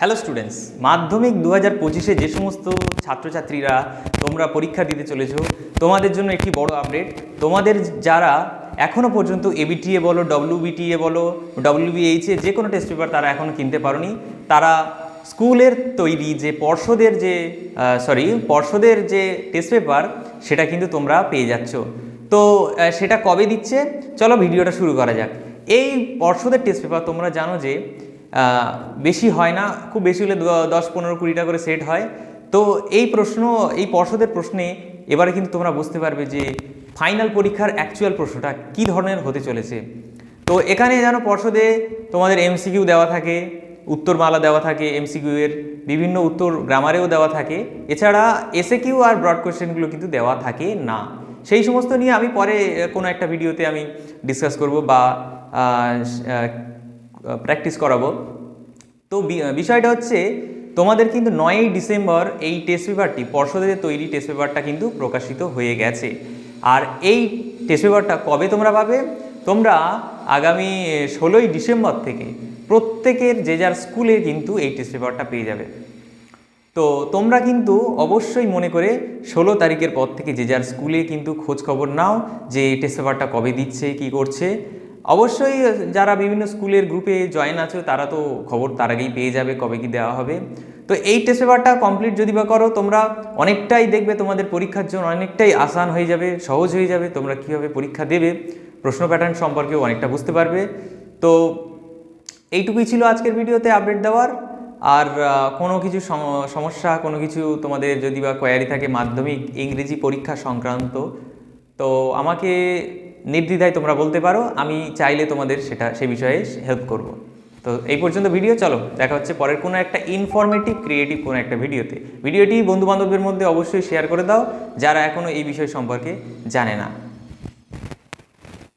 Hello students মাধ্যমিক দু হাজার পঁচিশে যে সমস্ত ছাত্রছাত্রীরা তোমরা পরীক্ষা দিতে চলেছো, তোমাদের জন্য একটি বড় আপডেট তোমাদের যারা এখনও পর্যন্ত এবিটিএ বলো ডব্লিউবিটিএ বলো ডব্লিউবিএইচে যে কোনো টেস্ট পেপার তারা এখনও কিনতে পারোনি। তারা স্কুলের তৈরি যে পর্ষদের যে সরি পর্ষদের যে টেস্ট পেপার সেটা কিন্তু তোমরা পেয়ে যাচ্ছ। তো সেটা কবে দিচ্ছে? চলো ভিডিওটা শুরু করা যাক। এই পর্ষদের টেস্ট পেপার তোমরা জানো যে বেশি হয় না, খুব বেশি হলে দশ পনেরো কুড়িটা করে সেট হয়। তো এই প্রশ্ন, এই পর্ষদের প্রশ্নে এবারে কিন্তু তোমরা বুঝতে পারবে যে ফাইনাল পরীক্ষার অ্যাকচুয়াল প্রশ্নটা কী ধরনের হতে চলেছে। তো এখানে যেন পর্ষদে তোমাদের এমসিকিউ দেওয়া থাকে, উত্তরমালা দেওয়া থাকে এমসিকিউ এর বিভিন্ন উত্তর গ্রামারেও দেওয়া থাকে। এছাড়া এসএ কিউ আর ব্রড কোয়েশ্চেনগুলো কিন্তু দেওয়া থাকে না। সেই সমস্ত নিয়ে আমি পরে কোনো একটা ভিডিওতে আমি ডিসকাস করব বা প্র্যাকটিস করাবো। তো বিষয়টা হচ্ছে, তোমাদের কিন্তু নয়ই ডিসেম্বর এই টেস্ট পেপারটি পর্ষদের তৈরি টেস্ট পেপারটা কিন্তু প্রকাশিত হয়ে গেছে। আর এই টেস্ট পেপারটা কবে তোমরা পাবে? তোমরা আগামী ষোলোই ডিসেম্বর থেকে প্রত্যেকের যে যার স্কুলে কিন্তু এই টেস্ট পেপারটা পেয়ে যাবে। তো তোমরা কিন্তু অবশ্যই মনে করে ষোলো তারিখের পর থেকে যে যার স্কুলে কিন্তু খোঁজ খবর নাও যে টেস্ট পেপারটা কবে দিচ্ছে, কি করছে। অবশ্যই যারা বিভিন্ন স্কুলের গ্রুপে জয়েন আছো, তারা তো খবর তার আগেই পেয়ে যাবে, কবে কি দেওয়া হবে। তো এই টেস্ট পেপারটা কমপ্লিট যদি বা করো, তোমরা অনেকটাই দেখবে তোমাদের পরীক্ষার জন্য অনেকটাই আসান হয়ে যাবে, সহজ হয়ে যাবে, তোমরা কীভাবে পরীক্ষা দেবে, প্রশ্ন প্যাটার্ন সম্পর্কেও অনেকটা বুঝতে পারবে। তো এইটুকুই ছিল আজকের ভিডিওতে আপডেট দেওয়ার। আর কোনো কিছু সমস্যা, কোনো কিছু তোমাদের যদি বা কোয়ারি থাকে মাধ্যমিক ইংরেজি পরীক্ষা সংক্রান্ত, তো আমাকে নির্দ্বিধায় তোমরা বলতে পারো, আমি চাইলে তোমাদের সেটা, সে বিষয়ে হেল্প করব। তো এই পর্যন্ত ভিডিও চলো, দেখা হচ্ছে পরের কোনো একটা ইনফরমেটিভ ক্রিয়েটিভ কোনো একটা ভিডিওতে ভিডিওটি বন্ধুবান্ধবের মধ্যে অবশ্যই শেয়ার করে দাও, যারা এখনও এই বিষয় সম্পর্কে জানে না।